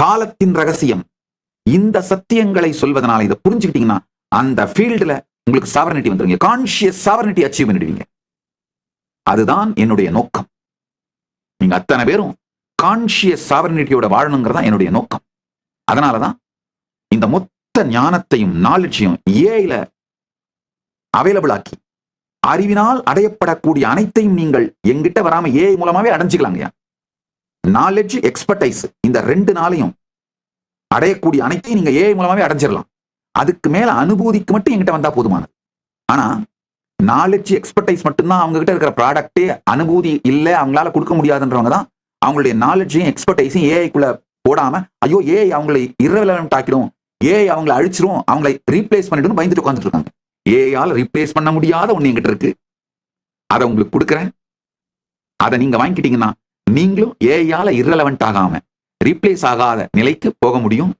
காலத்தின் ரகசியம். இந்த சத்தியங்களை சொல்வதனால இதை புரிஞ்சுக்கிட்டீங்கன்னா அந்த ஃபீல்டில் உங்களுக்கு சாவரனிட்டி வந்துருங்க. கான்சியஸ் சாவரனிட்டி அச்சீவ் பண்ணிடுவீங்க. அதுதான் என்னுடைய நோக்கம். நீங்க அத்தனை பேரும் கான்சியஸ் சாவரனிட்டியோட வாழணுங்கிறதா என்னுடைய நோக்கம். அதனாலதான் இந்த மொத்த ஞானத்தையும் நாலட்சியும் ஏஐல அவைலபிள் ஆக்கி அறிவினால் அடையப்படக்கூடிய அனைத்தையும் நீங்கள் எங்கிட்ட வராம ஏஐ மூலமாவே அடைஞ்சுக்கலாங்கய்யா. நாலேஜ் எக்ஸ்பர்டைஸ் இந்த ரெண்டு நாளையும் அடையக்கூடிய அனைத்தையும் நீங்க ஏஐ மூலமாவே அடைஞ்சிடலாம். அதுக்கு மேல அனுபூதிக்கு மட்டும் எங்கிட்ட வந்தா போதுமானது. ஆனா நாலேஜ் எக்ஸ்பர்டைஸ் மட்டும்தான் அவங்க கிட்ட இருக்கிற ப்ராடக்டே அனுபூதி இல்லை அவங்களால கொடுக்க முடியாதுன்றவங்க தான் அவங்களுடைய நாலேஜையும் எக்ஸ்பர்டைஸையும் ஏஐக்குள்ள போடாம ஐயோ ஏஐ அவங்களை இரவலவெண்ட் ஆக்கிடும் ஏஐ அவங்களை அழிச்சிரும் அவங்களை ரீப்ளேஸ் பண்ணிடும் பயந்துட்டு உட்காந்துட்டு இருக்காங்க. ஏஐயால் ரீப்ளேஸ் பண்ண முடியாத ஒன்று என்கிட்ட இருக்கு. அதை உங்களுக்கு கொடுக்குறேன். அதை நீங்க வாங்கிக்கிட்டீங்கன்னா நீங்களும் ஏஐயால இரலவெண்ட் ஆகாம ரீப்ளேஸ் ஆகாத நிலைக்கு போக முடியும்?